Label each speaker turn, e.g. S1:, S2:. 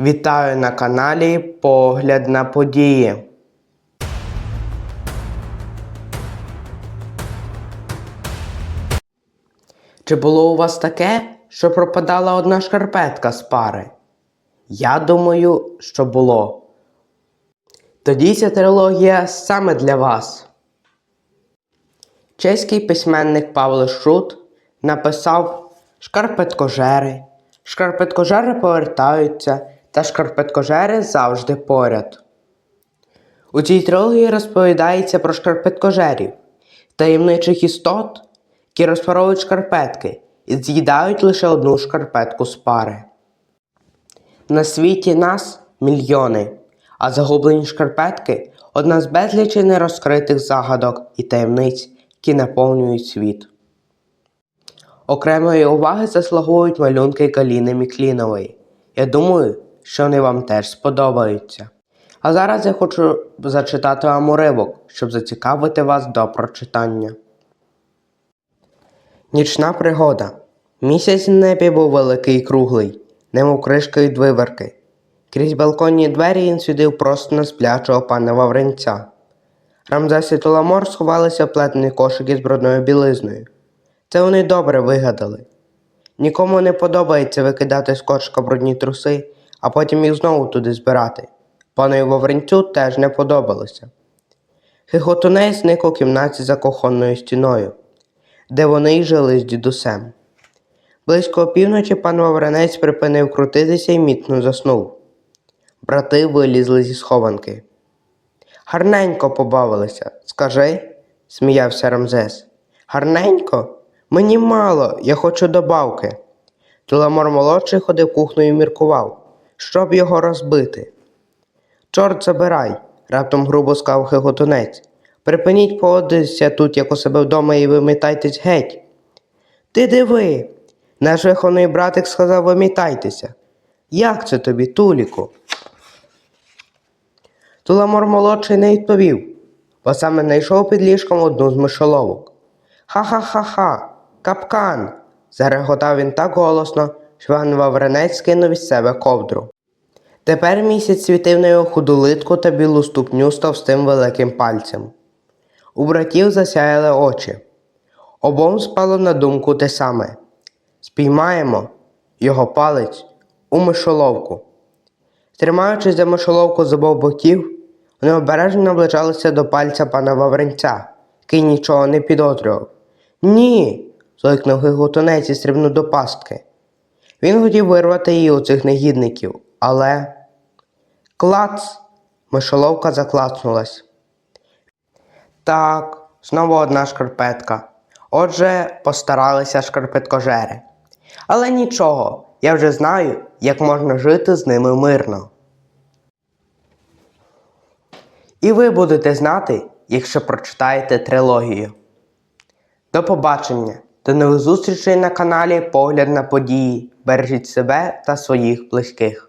S1: Вітаю на каналі Погляд на події. Чи було у вас таке, що пропадала одна шкарпетка з пари? Я думаю, що було. Тоді ця трилогія саме для вас. Чеський письменник Павло Шрут написав Шкарпеткожери. Шкарпеткожери повертаються, та шкарпеткожери завжди поряд. У цій трилогії розповідається про шкарпеткожерів, таємничих істот, які розпаровують шкарпетки і з'їдають лише одну шкарпетку з пари. На світі нас мільйони, а загублені шкарпетки одна з безлічі нерозкритих загадок і таємниць, які наповнюють світ. Окремої уваги заслуговують малюнки Каліни Міклінової. Я думаю, що вони вам теж сподобаються. А зараз я хочу зачитати вам уривок, щоб зацікавити вас до прочитання. Нічна пригода. Місяць на небі був великий і круглий, немов кришка від виверки. Крізь балконні двері він світив просто на сплячого пана Вавринця. Рамзес і Толамор сховалися в плетений кошик із брудною білизною. Це вони добре вигадали. Нікому не подобається викидати з кошика брудні труси, а потім їх знову туди збирати. Панові Вавринцю теж не подобалося. Хихотунець зник у кімнаті за кухонною стіною, де вони й жили з дідусем. Близько опівночі пан Вавринець припинив крутитися і міцно заснув. Брати вилізли зі схованки. Гарненько побавилися, скажи, сміявся Рамзес. Гарненько? Мені мало, я хочу добавки. Туламор молодший ходив кухнею і міркував, щоб його розбити. Чорт забирай, раптом грубо сказав хиготунець. Припиніть поводитися тут, як у себе вдома, і вимітайтесь геть. Ти диви, наш виховний братик сказав вимітайтеся. Як це тобі, Туліку? Туламор молодший не відповів, бо саме знайшов під ліжком одну з мишоловок. Ха-ха-ха-ха, капкан. зареготав він так голосно, що Іван Вавренець скинув із себе ковдру. Тепер місяць світив на його худу литку та білу ступню з товстим великим пальцем. У братів засяяли очі. Обом спало на думку те саме спіймаємо його палець у мишоловку. Тримаючись за мишоловку з обох боків, вони обережно наближалися до пальця пана Вавринця, який нічого не підозрював. Ні. зойкнув гиготунець і стрибнув до пастки. Він хотів вирвати її у цих негідників, але. Клац! Мишоловка заклацнулась. Так, знову одна шкарпетка. Отже, постаралися шкарпеткожери. Але нічого, я вже знаю, як можна жити з ними мирно. І ви будете знати, якщо прочитаєте трилогію. До побачення, до нових зустрічей на каналі Погляд на події. Бережіть себе та своїх близьких.